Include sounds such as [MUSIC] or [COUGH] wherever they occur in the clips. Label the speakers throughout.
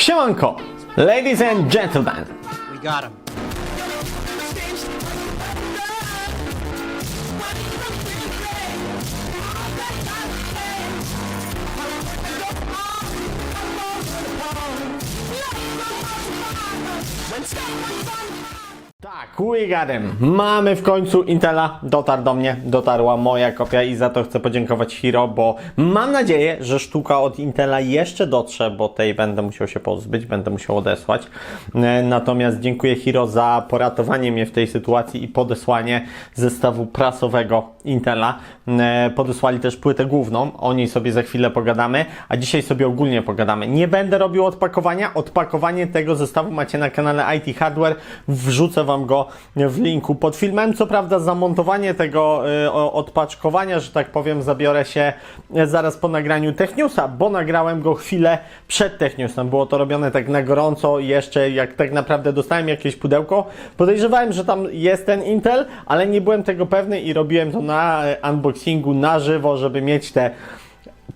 Speaker 1: Siemanko, ladies and gentlemen.
Speaker 2: We got him.
Speaker 1: Tak, him. Mamy w końcu Intela, dotarł do mnie, dotarła moja kopia i za to chcę podziękować Hiro, bo mam nadzieję, że sztuka od Intela jeszcze dotrze, bo tej będę musiał się pozbyć, będę musiał odesłać. E, Natomiast dziękuję Hiro za poratowanie mnie w tej sytuacji i podesłanie zestawu prasowego Intela. E, Podesłali też płytę główną, o niej sobie za chwilę pogadamy, a dzisiaj sobie ogólnie pogadamy. Nie będę robił odpakowania, odpakowanie tego zestawu macie na kanale IT Hardware, wrzucę Wam go w linku pod filmem. Co prawda zamontowanie tego o- odpaczkowania, że tak powiem, zabiorę się y, zaraz po nagraniu Techniusa, bo nagrałem go chwilę przed Techniusem. Było to robione tak na gorąco, jeszcze jak tak naprawdę dostałem jakieś pudełko. Podejrzewałem, że tam jest ten Intel, ale nie byłem tego pewny i robiłem to na y, unboxingu na żywo, żeby mieć te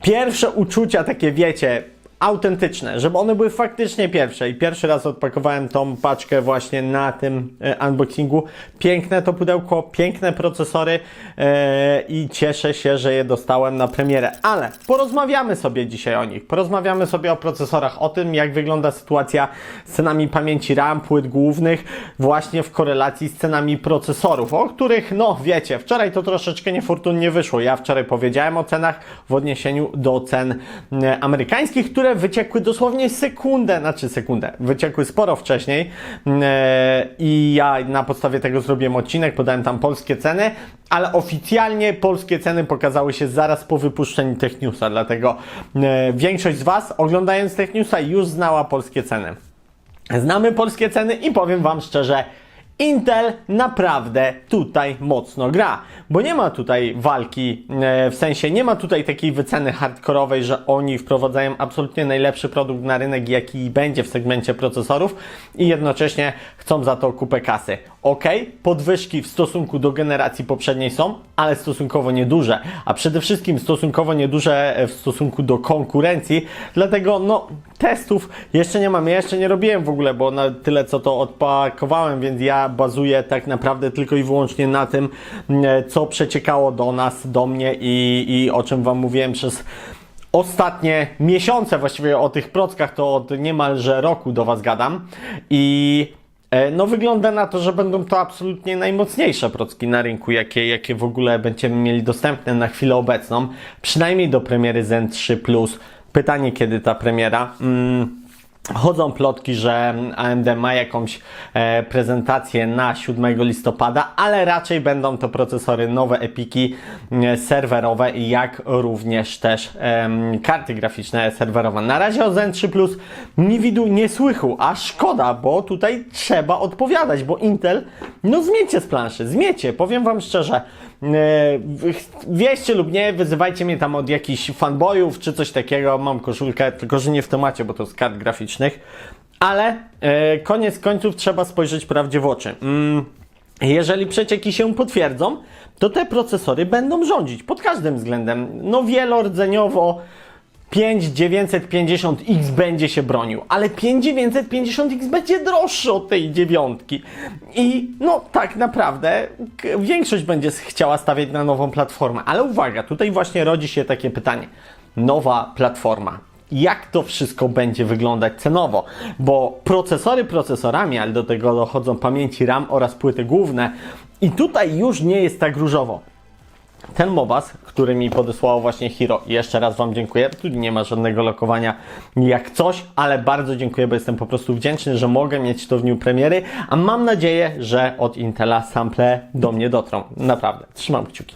Speaker 1: pierwsze uczucia takie, wiecie, autentyczne, żeby one były faktycznie pierwsze. I pierwszy raz odpakowałem tą paczkę właśnie na tym e, unboxingu. Piękne to pudełko, piękne procesory e, i cieszę się, że je dostałem na premierę. Ale porozmawiamy sobie dzisiaj o nich. Porozmawiamy sobie o procesorach, o tym, jak wygląda sytuacja z cenami pamięci RAM, płyt głównych, właśnie w korelacji z cenami procesorów, o których, no wiecie, wczoraj to troszeczkę niefortunnie wyszło. Ja wczoraj powiedziałem o cenach w odniesieniu do cen e, amerykańskich, które wyciekły dosłownie sekundę, znaczy sekundę, wyciekły sporo wcześniej e, i ja na podstawie tego zrobiłem odcinek, podałem tam polskie ceny, ale oficjalnie polskie ceny pokazały się zaraz po wypuszczeniu Techniusa, dlatego e, większość z Was oglądając Techniusa już znała polskie ceny. Znamy polskie ceny i powiem Wam szczerze, Intel naprawdę tutaj mocno gra, bo nie ma tutaj walki, e, w sensie nie ma tutaj takiej wyceny hardkorowej, że oni wprowadzają absolutnie najlepszy produkt na rynek, jaki będzie w segmencie procesorów i jednocześnie chcą za to kupę kasy. Ok, podwyżki w stosunku do generacji poprzedniej są, ale stosunkowo nieduże, a przede wszystkim stosunkowo nieduże e, w stosunku do konkurencji, dlatego no testów jeszcze nie mam, ja jeszcze nie robiłem w ogóle, bo na tyle co to odpakowałem, więc ja bazuję tak naprawdę tylko i wyłącznie na tym, e, co przeciekało do nas, do mnie i, i o czym Wam mówiłem przez ostatnie miesiące, właściwie o tych prockach to od niemalże roku do Was gadam i e, no wygląda na to, że będą to absolutnie najmocniejsze procki na rynku, jakie, jakie w ogóle będziemy mieli dostępne na chwilę obecną, przynajmniej do premiery Zen 3 Plus. Pytanie, kiedy ta premiera? Mm. Chodzą plotki, że AMD ma jakąś e, prezentację na 7 listopada, ale raczej będą to procesory nowe Epiki e, serwerowe, jak również też em, karty graficzne serwerowe. Na razie o Zen 3 Plus nie widu, nie słychu, a szkoda, bo tutaj trzeba odpowiadać, bo Intel, no zmiecie z planszy, zmiecie, powiem Wam szczerze. E, Wieście lub nie, wyzywajcie mnie tam od jakichś fanboyów czy coś takiego. Mam koszulkę, tylko że nie w temacie, bo to z kart graficznych. Ale e, koniec końców trzeba spojrzeć prawdzie w oczy. Mm, jeżeli przecieki się potwierdzą, to te procesory będą rządzić pod każdym względem. No wielordzeniowo 5950X będzie się bronił, ale 5950X będzie droższy od tej dziewiątki. I no tak naprawdę większość będzie chciała stawiać na nową platformę. Ale uwaga, tutaj właśnie rodzi się takie pytanie. Nowa platforma. Jak to wszystko będzie wyglądać cenowo? Bo procesory procesorami, ale do tego dochodzą pamięci RAM oraz płyty główne. I tutaj już nie jest tak różowo. Ten Mobas, który mi podesłało właśnie Hiro, jeszcze raz Wam dziękuję. Tu nie ma żadnego lokowania jak coś, ale bardzo dziękuję, bo jestem po prostu wdzięczny, że mogę mieć to w dniu premiery, a mam nadzieję, że od Intela sample do mnie dotrą. Naprawdę, trzymam kciuki.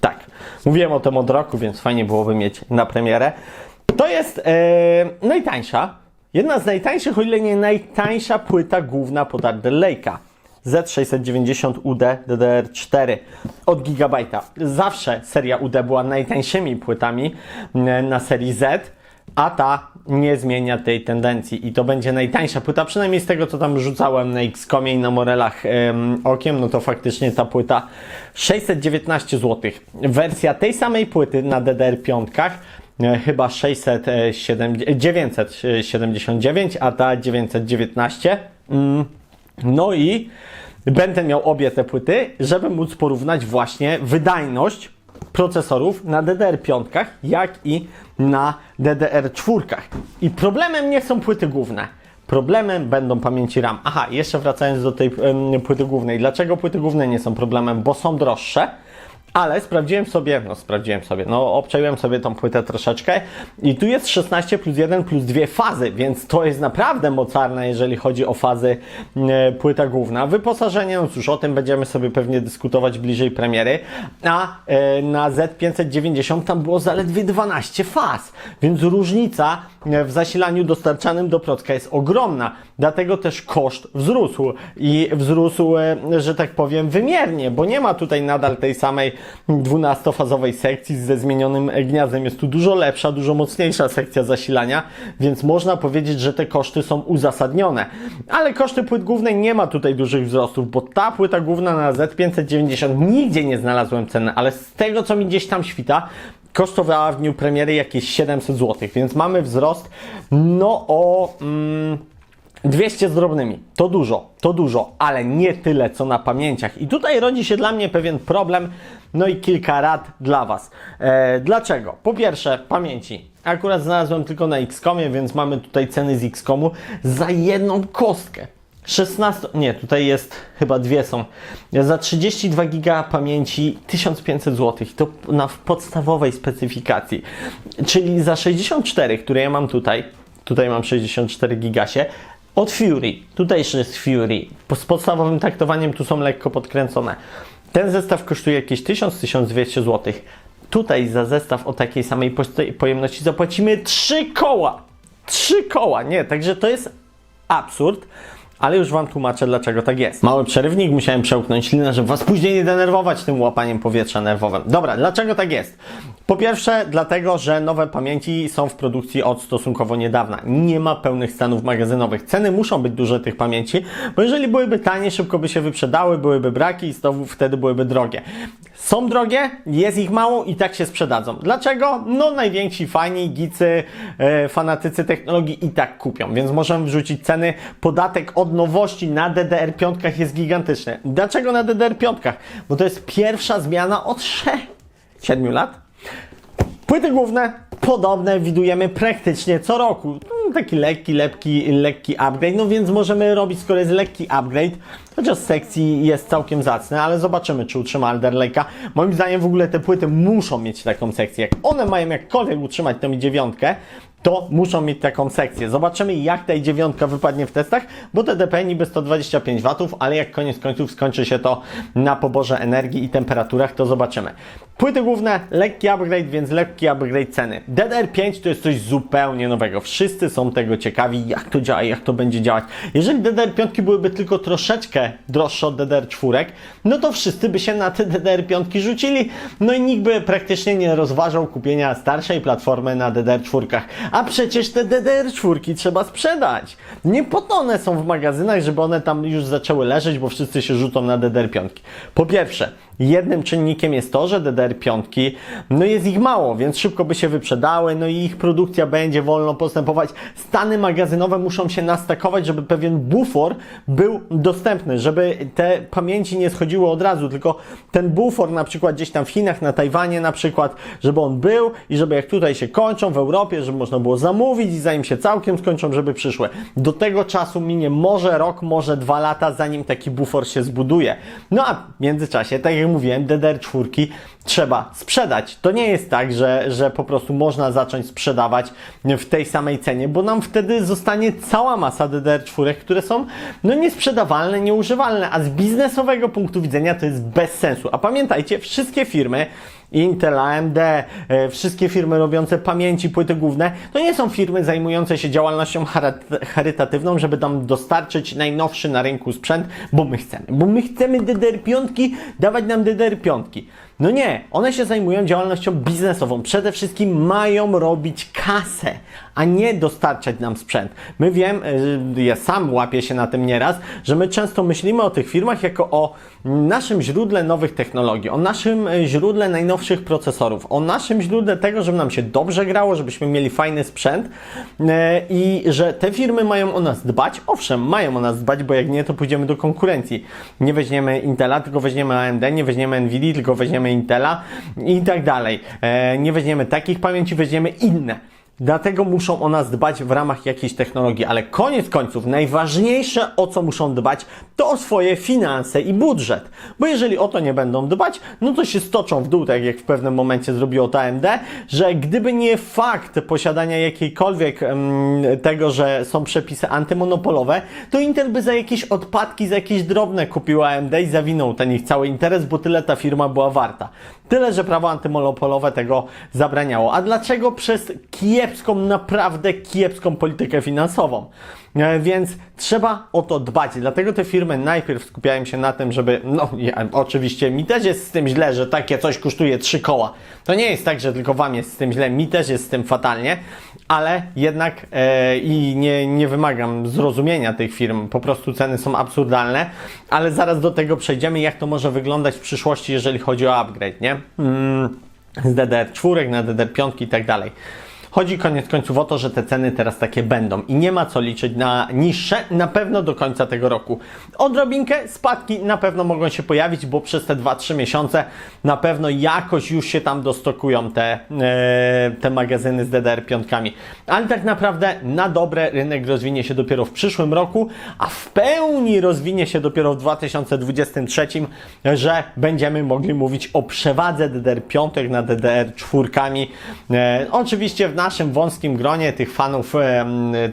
Speaker 1: Tak, mówiłem o tym od roku, więc fajnie byłoby mieć na premierę. To jest e, najtańsza, jedna z najtańszych, o ile nie najtańsza płyta główna pod Lake'a. Z690 UD DDR4 od Gigabajta. Zawsze seria UD była najtańszymi płytami e, na serii Z, a ta nie zmienia tej tendencji i to będzie najtańsza płyta, przynajmniej z tego co tam rzucałem na Xcomie i na Morelach em, okiem, no to faktycznie ta płyta 619 zł. Wersja tej samej płyty na DDR5 e, chyba 607, 979, a ta 919. Mm, No i będę miał obie te płyty, żeby móc porównać właśnie wydajność procesorów na DDR5, jak i na DDR4. I problemem nie są płyty główne. Problemem będą pamięci RAM. Aha, jeszcze wracając do tej płyty głównej. Dlaczego płyty główne nie są problemem? Bo są droższe. Ale sprawdziłem sobie, no sprawdziłem sobie, no obczaiłem sobie tą płytę troszeczkę i tu jest 16 plus 1 plus 2 fazy, więc to jest naprawdę mocarne, jeżeli chodzi o fazy e, płyta główna. Wyposażenie, no cóż, o tym będziemy sobie pewnie dyskutować bliżej premiery, a e, na Z590 tam było zaledwie 12 faz, więc różnica w zasilaniu dostarczanym do Procka jest ogromna, dlatego też koszt wzrósł i wzrósł, e, że tak powiem, wymiernie, bo nie ma tutaj nadal tej samej 12-fazowej sekcji ze zmienionym gniazdem. Jest tu dużo lepsza, dużo mocniejsza sekcja zasilania, więc można powiedzieć, że te koszty są uzasadnione. Ale koszty płyt głównej nie ma tutaj dużych wzrostów, bo ta płyta główna na Z590 nigdzie nie znalazłem ceny, ale z tego co mi gdzieś tam świta, kosztowała w dniu premiery jakieś 700 zł, więc mamy wzrost no o... Mm, 200 z drobnymi. To dużo, to dużo, ale nie tyle co na pamięciach. I tutaj rodzi się dla mnie pewien problem, no i kilka rad dla Was. E, dlaczego? Po pierwsze, pamięci. Akurat znalazłem tylko na Xcomie, więc mamy tutaj ceny z Xcomu za jedną kostkę. 16, nie, tutaj jest, chyba dwie są. Za 32 giga pamięci 1500 zł. To na podstawowej specyfikacji. Czyli za 64, które ja mam tutaj, tutaj mam 64 gigasie, od Fury. Tutejszy jest Fury. Z podstawowym taktowaniem tu są lekko podkręcone. Ten zestaw kosztuje jakieś 1000-1200 zł. Tutaj za zestaw o takiej samej pojemności zapłacimy 3 koła. 3 koła, nie, także to jest absurd. Ale już Wam tłumaczę, dlaczego tak jest. Mały przerywnik, musiałem przełknąć linę, żeby Was później nie denerwować tym łapaniem powietrza nerwowym. Dobra, dlaczego tak jest? Po pierwsze, dlatego, że nowe pamięci są w produkcji od stosunkowo niedawna. Nie ma pełnych stanów magazynowych. Ceny muszą być duże tych pamięci, bo jeżeli byłyby tanie, szybko by się wyprzedały, byłyby braki i to wtedy byłyby drogie. Są drogie, jest ich mało i tak się sprzedadzą. Dlaczego? No najwięksi fani, gicy, e, fanatycy technologii i tak kupią, więc możemy wrzucić ceny. Podatek od nowości na DDR5 jest gigantyczny. Dlaczego na DDR5? Bo to jest pierwsza zmiana od 7 lat. Płyty główne podobne widujemy praktycznie co roku. Mm, Taki lekki, lepki, lekki upgrade, no więc możemy robić, skoro jest lekki upgrade, chociaż sekcji jest całkiem zacny, ale zobaczymy, czy utrzyma Alder Lake'a. Moim zdaniem w ogóle te płyty muszą mieć taką sekcję. Jak one mają jakkolwiek utrzymać tą dziewiątkę, to muszą mieć taką sekcję. Zobaczymy, jak ta dziewiątka wypadnie w testach, bo TDP niby 125 W, ale jak koniec końców skończy się to na poborze energii i temperaturach, to zobaczymy. Płyty główne, lekki upgrade, więc lekki upgrade ceny. DDR5 to jest coś zupełnie nowego. Wszyscy są tego ciekawi, jak to działa, jak to będzie działać. Jeżeli DDR5 byłyby tylko troszeczkę droższe od DDR4, no to wszyscy by się na te DDR5 rzucili, no i nikt by praktycznie nie rozważał kupienia starszej platformy na DDR4. A przecież te DDR4 trzeba sprzedać. Nie po to one są w magazynach, żeby one tam już zaczęły leżeć, bo wszyscy się rzucą na DDR5. Po pierwsze, Jednym czynnikiem jest to, że DDR5, no jest ich mało, więc szybko by się wyprzedały, no i ich produkcja będzie wolno postępować. Stany magazynowe muszą się nastakować, żeby pewien bufor był dostępny, żeby te pamięci nie schodziły od razu, tylko ten bufor na przykład gdzieś tam w Chinach, na Tajwanie na przykład, żeby on był i żeby jak tutaj się kończą w Europie, żeby można było zamówić i zanim się całkiem skończą, żeby przyszły. Do tego czasu minie może rok, może dwa lata, zanim taki bufor się zbuduje. No a w międzyczasie, tak jak mówiłem, DDR4 trzeba sprzedać. To nie jest tak, że, że po prostu można zacząć sprzedawać w tej samej cenie, bo nam wtedy zostanie cała masa DDR4, które są no niesprzedawalne, nieużywalne, a z biznesowego punktu widzenia to jest bez sensu. A pamiętajcie, wszystkie firmy Intel, AMD, e, wszystkie firmy robiące pamięci, płyty główne, to nie są firmy zajmujące się działalnością charyt- charytatywną, żeby tam dostarczyć najnowszy na rynku sprzęt, bo my chcemy. Bo my chcemy DDR5, dawać nam DDR5. No nie, one się zajmują działalnością biznesową. Przede wszystkim mają robić kasę, a nie dostarczać nam sprzęt. My wiem, y, ja sam łapię się na tym nieraz, że my często myślimy o tych firmach jako o naszym źródle nowych technologii, o naszym y, źródle najnowszych procesorów, o naszym źródle tego, żeby nam się dobrze grało, żebyśmy mieli fajny sprzęt y, i że te firmy mają o nas dbać. Owszem, mają o nas dbać, bo jak nie, to pójdziemy do konkurencji. Nie weźmiemy Intela, tylko weźmiemy AMD, nie weźmiemy Nvidia, tylko weźmiemy Intela i tak dalej. E, Nie weźmiemy takich pamięci, weźmiemy inne. Dlatego muszą o nas dbać w ramach jakiejś technologii, ale koniec końców najważniejsze o co muszą dbać to o swoje finanse i budżet. Bo jeżeli o to nie będą dbać, no to się stoczą w dół, tak jak w pewnym momencie zrobiło to AMD, że gdyby nie fakt posiadania jakiejkolwiek em, tego, że są przepisy antymonopolowe, to Intel by za jakieś odpadki, za jakieś drobne kupił AMD i zawinął ten ich cały interes, bo tyle ta firma była warta. Tyle, że prawo antymonopolowe tego zabraniało. A dlaczego? Przez kiepską, naprawdę kiepską politykę finansową. Więc trzeba o to dbać. Dlatego te firmy najpierw skupiają się na tym, żeby, no ja, oczywiście mi też jest z tym źle, że takie coś kosztuje trzy koła. To nie jest tak, że tylko Wam jest z tym źle, mi też jest z tym fatalnie, ale jednak e, i nie, nie wymagam zrozumienia tych firm, po prostu ceny są absurdalne, ale zaraz do tego przejdziemy, jak to może wyglądać w przyszłości, jeżeli chodzi o upgrade, nie? Mm, z DDR4 na DDR5 i tak dalej. Chodzi koniec końców o to, że te ceny teraz takie będą i nie ma co liczyć na niższe, na pewno do końca tego roku. Odrobinkę spadki na pewno mogą się pojawić, bo przez te 2-3 miesiące na pewno jakoś już się tam dostokują te, e, te magazyny z DDR5. Ale tak naprawdę na dobre rynek rozwinie się dopiero w przyszłym roku, a w pełni rozwinie się dopiero w 2023, że będziemy mogli mówić o przewadze DDR5 na DDR4. E, oczywiście w naszym wąskim gronie tych fanów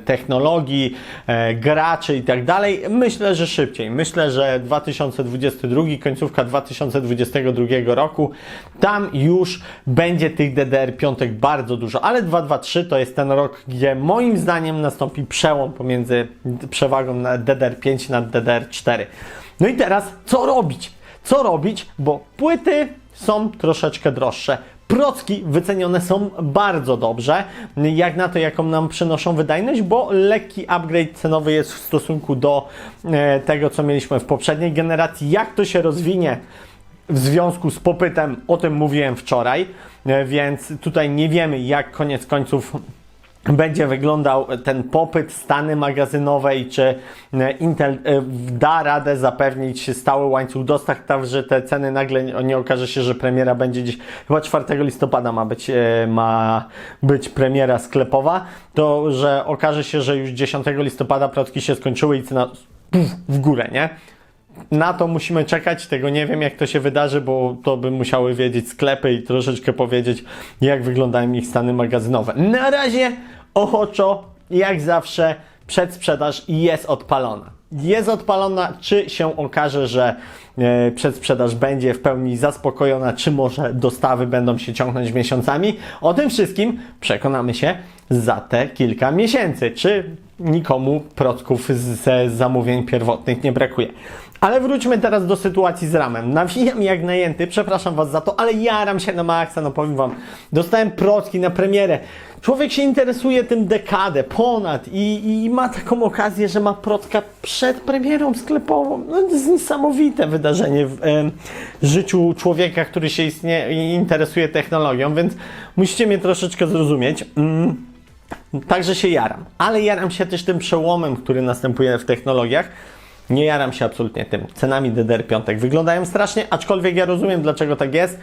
Speaker 1: technologii, e, graczy i tak dalej, myślę, że szybciej. Myślę, że 2022, końcówka 2022 roku, tam już będzie tych DDR5 bardzo dużo, ale 223 to jest ten rok, gdzie moim zdaniem nastąpi przełom pomiędzy przewagą na DDR5 nad DDR4. No i teraz co robić? Co robić? Bo płyty są troszeczkę droższe. Procki wycenione są bardzo dobrze, jak na to, jaką nam przynoszą wydajność, bo lekki upgrade cenowy jest w stosunku do e, tego, co mieliśmy w poprzedniej generacji. Jak to się rozwinie w związku z popytem, o tym mówiłem wczoraj, e, więc tutaj nie wiemy, jak koniec końców będzie wyglądał ten popyt, stany magazynowe i czy e, Intel e, da radę zapewnić stały łańcuch dostaw, tak że te ceny nagle nie- okaże się, że premiera będzie gdzieś, chyba 4 listopada ma być, e, ma być premiera sklepowa, to że okaże się, że już 10 listopada plotki się skończyły i cena w górę, nie? Na to musimy czekać, tego nie wiem jak to się wydarzy, bo to by musiały wiedzieć sklepy i troszeczkę powiedzieć, jak wyglądają ich stany magazynowe. Na razie ochoczo, jak zawsze, przedsprzedaż jest odpalona. Jest odpalona, czy się okaże, że e, przedsprzedaż będzie w pełni zaspokojona, czy może dostawy będą się ciągnąć miesiącami. O tym wszystkim przekonamy się za te kilka miesięcy, czy nikomu procków ze zamówień pierwotnych nie brakuje. Ale wróćmy teraz do sytuacji z ramem. Nawijam jak najęty, przepraszam Was za to, ale jaram się na maksa, no powiem Wam. Dostałem procki na premierę. Człowiek się interesuje tym dekadę, ponad i, i ma taką okazję, że ma procka przed premierą sklepową. No, to jest niesamowite wydarzenie w życiu człowieka, który się istnie, interesuje technologią, więc musicie mnie troszeczkę zrozumieć. Mm. Także się jaram, ale jaram się też tym przełomem, który następuje w technologiach. Nie jaram się absolutnie tym. Cenami DDR5 wyglądają strasznie, aczkolwiek ja rozumiem, dlaczego tak jest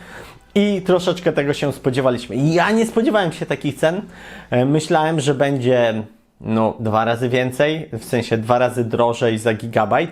Speaker 1: i troszeczkę tego się spodziewaliśmy. Ja nie spodziewałem się takich cen. E, Myślałem, że będzie no, dwa razy więcej, w sensie dwa razy drożej za gigabajt.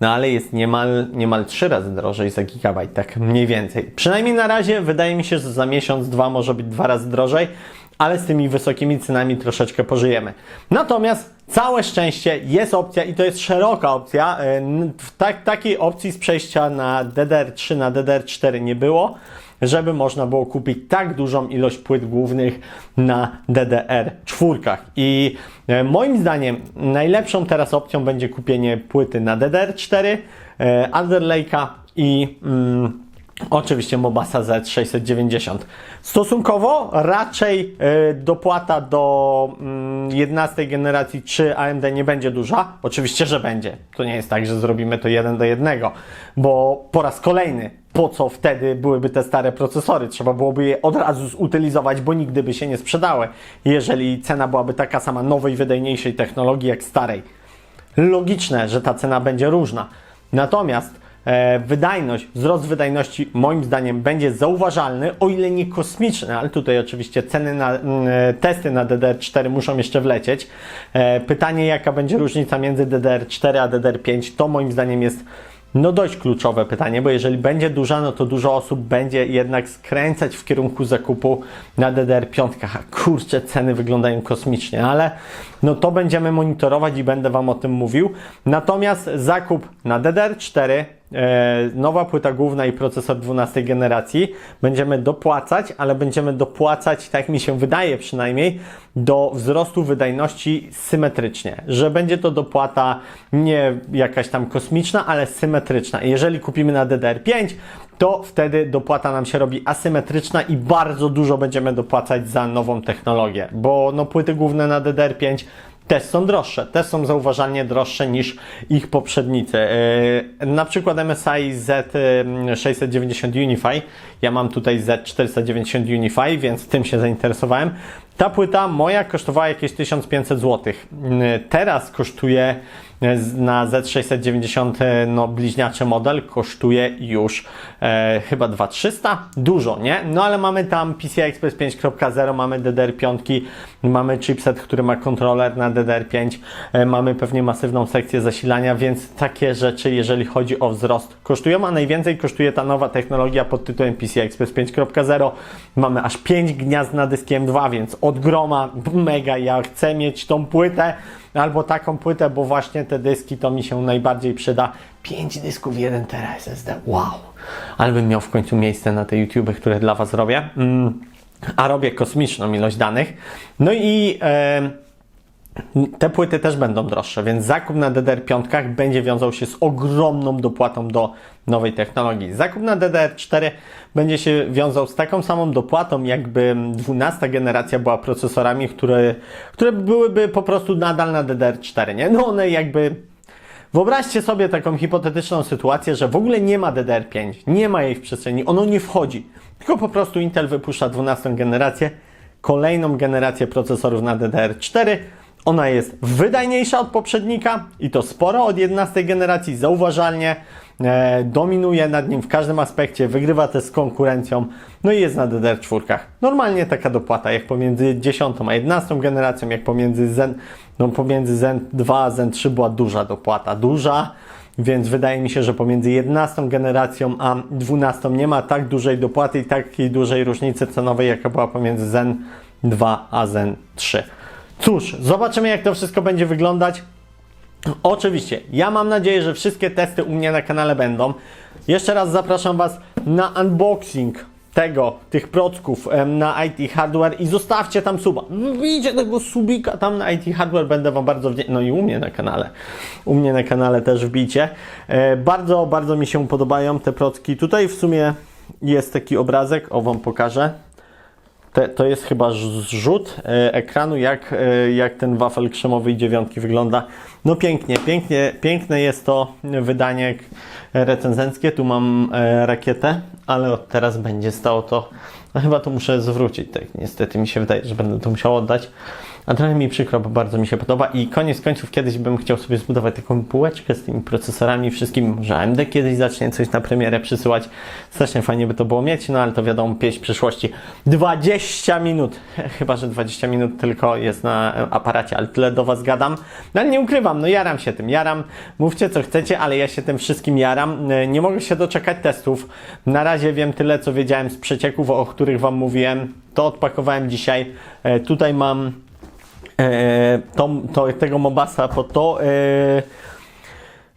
Speaker 1: No ale jest niemal, niemal trzy razy drożej za gigabajt, tak mniej więcej. Przynajmniej na razie wydaje mi się, że za miesiąc, dwa może być dwa razy drożej, ale z tymi wysokimi cenami troszeczkę pożyjemy. Natomiast całe szczęście jest opcja i to jest szeroka opcja. e, W tak, takiej opcji z przejścia na DDR3 na DDR4 nie było, żeby można było kupić tak dużą ilość płyt głównych na DDR4. I e, moim zdaniem najlepszą teraz opcją będzie kupienie płyty na DDR4, e, Alder Lake'a i mm, Oczywiście Mobasa Z690. Stosunkowo raczej e, dopłata do mm, 11 generacji 3 AMD nie będzie duża. Oczywiście, że będzie. To nie jest tak, że zrobimy to jeden do jednego, bo po raz kolejny po co wtedy byłyby te stare procesory? Trzeba byłoby je od razu zutylizować, bo nigdy by się nie sprzedały, jeżeli cena byłaby taka sama nowej, wydajniejszej technologii jak starej. Logiczne, że ta cena będzie różna. Natomiast wydajność, wzrost wydajności moim zdaniem będzie zauważalny, o ile nie kosmiczny, ale tutaj oczywiście ceny na mm, e, testy na DDR4 muszą jeszcze wlecieć. E, pytanie, jaka będzie różnica między DDR4 a DDR5, to moim zdaniem jest no dość kluczowe pytanie, bo jeżeli będzie duża, no to dużo osób będzie jednak skręcać w kierunku zakupu na DDR5. A kurczę, ceny wyglądają kosmicznie, ale no to będziemy monitorować i będę Wam o tym mówił. Natomiast zakup na DDR4, e, nowa płyta główna i procesor 12 generacji będziemy dopłacać, ale będziemy dopłacać, tak mi się wydaje przynajmniej, do wzrostu wydajności symetrycznie, że będzie to dopłata nie jakaś tam kosmiczna, ale symetryczna. Jeżeli kupimy na DDR5, to wtedy dopłata nam się robi asymetryczna i bardzo dużo będziemy dopłacać za nową technologię, bo no płyty główne na DDR5 też są droższe, też są zauważalnie droższe niż ich poprzednicy. Yy, na przykład MSI Z690 Unify, ja mam tutaj Z490 Unify, więc tym się zainteresowałem. Ta płyta moja kosztowała jakieś 1500 zł. Yy, teraz kosztuje na Z690 no, bliźniaczy model kosztuje już e, chyba 2300, dużo, nie? No ale mamy tam PCI Express 5.0, mamy DDR5, mamy chipset, który ma kontroler na DDR5, e, mamy pewnie masywną sekcję zasilania, więc takie rzeczy, jeżeli chodzi o wzrost, kosztują, a najwięcej kosztuje ta nowa technologia pod tytułem PCI Express 5.0. Mamy aż 5 gniazd na dysku M2, więc od groma, mega, ja chcę mieć tą płytę, albo taką płytę, bo właśnie te dyski to mi się najbardziej przyda. 5 dysków, 1 tera SSD, wow! Ale bym miał w końcu miejsce na te YouTube, które dla Was robię. Mm. A robię kosmiczną ilość danych. No i e, te płyty też będą droższe, więc zakup na DDR5 będzie wiązał się z ogromną dopłatą do nowej technologii. Zakup na DDR4 będzie się wiązał z taką samą dopłatą, jakby 12 generacja była procesorami, które, które byłyby po prostu nadal na DDR4, nie? No one jakby Wyobraźcie sobie taką hipotetyczną sytuację, że w ogóle nie ma DDR5, nie ma jej w przestrzeni, ono nie wchodzi, tylko po prostu Intel wypuszcza 12 generację, kolejną generację procesorów na DDR4. Ona jest wydajniejsza od poprzednika i to sporo od 11 generacji, zauważalnie. E, dominuje nad nim w każdym aspekcie, wygrywa też z konkurencją, no i jest na DDR4. Normalnie taka dopłata, jak pomiędzy 10 a 11 generacją, jak pomiędzy Zen, no pomiędzy Zen 2 a Zen 3 była duża dopłata, duża, więc wydaje mi się, że pomiędzy 11 generacją a 12 nie ma tak dużej dopłaty i takiej dużej różnicy cenowej, jaka była pomiędzy Zen 2 a Zen 3. Cóż, zobaczymy jak to wszystko będzie wyglądać. Oczywiście, ja mam nadzieję, że wszystkie testy u mnie na kanale będą. Jeszcze raz zapraszam Was na unboxing tego, tych procków na IT Hardware i zostawcie tam suba. Widzicie tego subika tam na IT Hardware, będę Wam bardzo wdzięczny. No i u mnie na kanale. U mnie na kanale też wbicie. E, bardzo, bardzo mi się podobają te procki. Tutaj w sumie jest taki obrazek, o Wam pokażę. Te, to jest chyba zrzut e, ekranu, jak, e, jak ten wafel krzemowy i dziewiątki wygląda. No pięknie, pięknie, piękne jest to wydanie recenzenckie. Tu mam e, rakietę, ale od teraz będzie stało to. No chyba to muszę zwrócić. Tak, niestety mi się wydaje, że będę to musiał oddać. A trochę mi przykro, bo bardzo mi się podoba i koniec końców kiedyś bym chciał sobie zbudować taką półeczkę z tymi procesorami wszystkim, może AMD kiedyś zacznie coś na premierę przysyłać. Strasznie fajnie by to było mieć, no ale to wiadomo, pieśń przyszłości. 20 minut, [LAUGHS] chyba, że 20 minut tylko jest na e, aparacie, ale tyle do Was gadam. No ale nie ukrywam, no jaram się tym, jaram, mówcie co chcecie, ale ja się tym wszystkim jaram. E, Nie mogę się doczekać testów. Na razie wiem tyle, co wiedziałem z przecieków, o których Wam mówiłem. To odpakowałem dzisiaj. E, Tutaj mam e, to, tego Mobasa po to. E,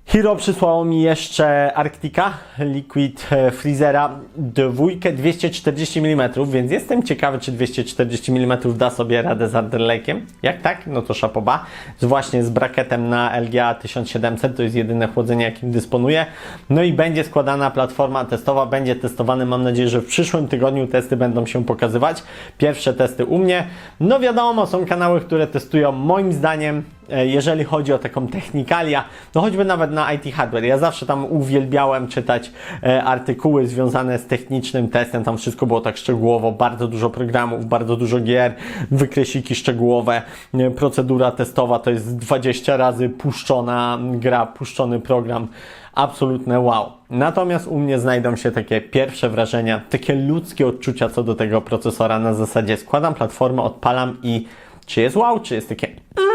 Speaker 1: Hero przysłało mi jeszcze Arctica Liquid e, Freezera dwójkę 240 mm, więc jestem ciekawy, czy 240 mm da sobie radę z Alder Lake'iem. Jak tak, no to szapoba. Właśnie z brakietem na LGA 1700, to jest jedyne chłodzenie, jakim dysponuję. No i będzie składana platforma testowa, będzie testowany, mam nadzieję, że w przyszłym tygodniu testy będą się pokazywać. Pierwsze testy u mnie. No wiadomo, są kanały, które testują moim zdaniem jeżeli chodzi o taką technikalia, no choćby nawet na IT Hardware. Ja zawsze tam uwielbiałem czytać e, artykuły związane z technicznym testem, tam wszystko było tak szczegółowo, bardzo dużo programów, bardzo dużo gier, wykresiki szczegółowe, e, procedura testowa to jest 20 razy puszczona gra, puszczony program. Absolutne wow. Natomiast u mnie znajdą się takie pierwsze wrażenia, takie ludzkie odczucia co do tego procesora na zasadzie składam platformę, odpalam i czy jest wow, czy jest takie mm,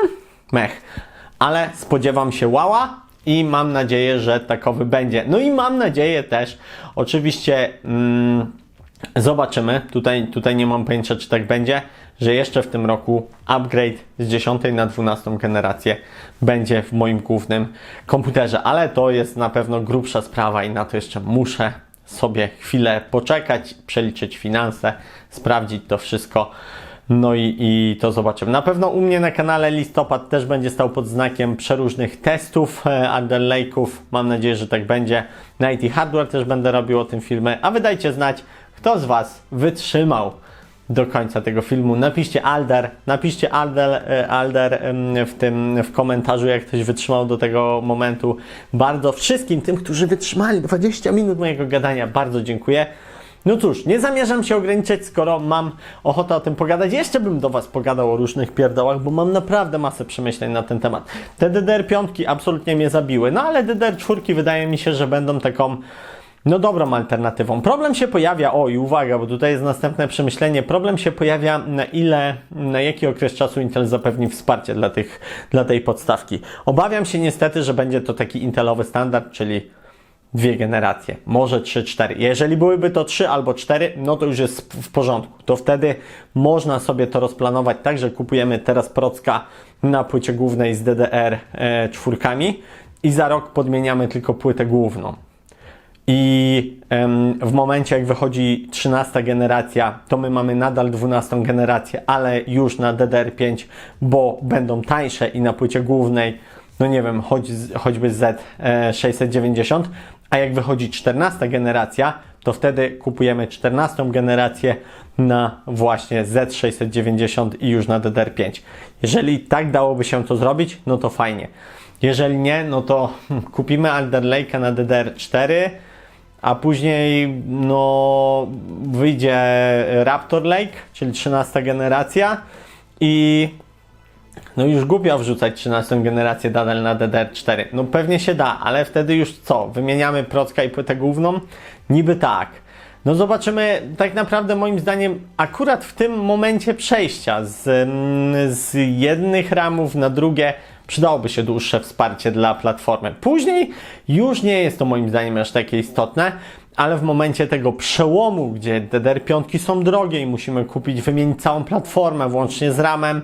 Speaker 1: mech. Ale spodziewam się wała i mam nadzieję, że takowy będzie. No i mam nadzieję też, oczywiście mm, zobaczymy, tutaj, tutaj nie mam pojęcia czy tak będzie, że jeszcze w tym roku upgrade z 10 na 12 generację będzie w moim głównym komputerze, ale to jest na pewno grubsza sprawa i na to jeszcze muszę sobie chwilę poczekać, przeliczyć finanse, sprawdzić to wszystko. No i, i to zobaczymy. Na pewno u mnie na kanale listopad też będzie stał pod znakiem przeróżnych testów e, Alder Lake'ów. Mam nadzieję, że tak będzie. Na IT Hardware też będę robił o tym filmy. A wy dajcie znać, kto z Was wytrzymał do końca tego filmu. Napiszcie Alder, napiszcie Alder, e, Alder w tym w komentarzu, jak ktoś wytrzymał do tego momentu. Bardzo wszystkim tym, którzy wytrzymali 20 minut mojego gadania, bardzo dziękuję. No cóż, nie zamierzam się ograniczać, skoro mam ochotę o tym pogadać. Jeszcze bym do Was pogadał o różnych pierdołach, bo mam naprawdę masę przemyśleń na ten temat. Te DDR5 absolutnie mnie zabiły, no ale DDR4 wydaje mi się, że będą taką no dobrą alternatywą. Problem się pojawia, o i uwaga, bo tutaj jest następne przemyślenie. Problem się pojawia na ile, na jaki okres czasu Intel zapewni wsparcie dla, tych, dla tej podstawki. Obawiam się niestety, że będzie to taki Intelowy standard, czyli dwie generacje, może trzy, cztery. Jeżeli byłyby to trzy albo cztery, no to już jest w porządku. To wtedy można sobie to rozplanować tak, że kupujemy teraz procka na płycie głównej z DDR e, czwórkami i za rok podmieniamy tylko płytę główną. I w momencie, jak wychodzi 13 generacja, to my mamy nadal 12 generację, ale już na DDR5, bo będą tańsze i na płycie głównej, no nie wiem, choć, choćby Z690, a jak wychodzi 14 generacja, to wtedy kupujemy 14 generację na właśnie Z690 i już na DDR5. Jeżeli tak dałoby się to zrobić, no to fajnie. Jeżeli nie, no to hmm, kupimy Alder Lake'a na DDR4, a później no, wyjdzie Raptor Lake, czyli 13 generacja i no już głupio wrzucać 13 generację nadal na DDR4. No pewnie się da, ale wtedy już co? Wymieniamy procka i płytę główną? Niby tak. No zobaczymy, tak naprawdę moim zdaniem akurat w tym momencie przejścia z, mm, z jednych ramów na drugie przydałoby się dłuższe wsparcie dla platformy. Później już nie jest to moim zdaniem aż takie istotne, ale w momencie tego przełomu, gdzie DDR5 są drogie i musimy kupić, wymienić całą platformę włącznie z ramem,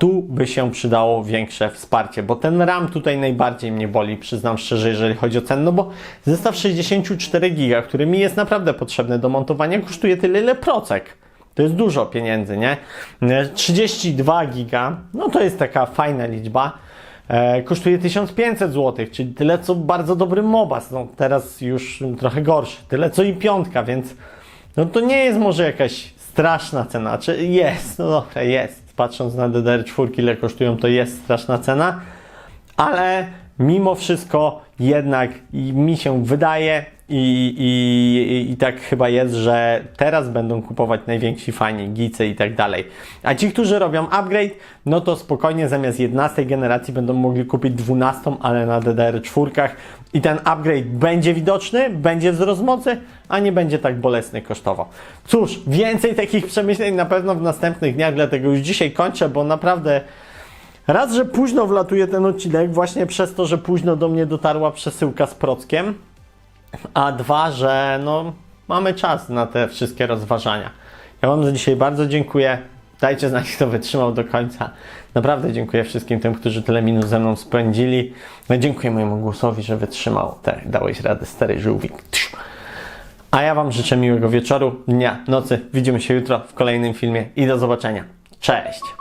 Speaker 1: tu by się przydało większe wsparcie, bo ten RAM tutaj najbardziej mnie boli, przyznam szczerze, jeżeli chodzi o cenę, no bo zestaw 64 giga, który mi jest naprawdę potrzebny do montowania, kosztuje tyle, ile procek. To jest dużo pieniędzy, nie? 32 giga, no to jest taka fajna liczba. E, kosztuje 1500 zł, czyli tyle co bardzo dobry Mobas, no teraz już trochę gorszy, tyle co i piątka, więc no to nie jest może jakaś straszna cena, czy jest, no dobra, jest patrząc na DDR4, ile kosztują, to jest straszna cena, ale mimo wszystko jednak mi się wydaje i, i, i tak chyba jest, że teraz będą kupować najwięksi fani, gicy i tak dalej. A ci, którzy robią upgrade, no to spokojnie zamiast 11 generacji będą mogli kupić 12, ale na DDR4 i ten upgrade będzie widoczny, będzie wzrost mocy, a nie będzie tak bolesny kosztowo. Cóż, więcej takich przemyśleń na pewno w następnych dniach, dlatego już dzisiaj kończę, bo naprawdę raz, że późno wlatuje ten odcinek, właśnie przez to, że późno do mnie dotarła przesyłka z prockiem, a dwa, że no, mamy czas na te wszystkie rozważania. Ja Wam za dzisiaj bardzo dziękuję. Dajcie znać, kto wytrzymał do końca. Naprawdę dziękuję wszystkim tym, którzy tyle minut ze mną spędzili. No, dziękuję mojemu głosowi, że wytrzymał. Tak, dałeś radę, stary żółwik. A ja Wam życzę miłego wieczoru, dnia, nocy. Widzimy się jutro w kolejnym filmie i do zobaczenia. Cześć!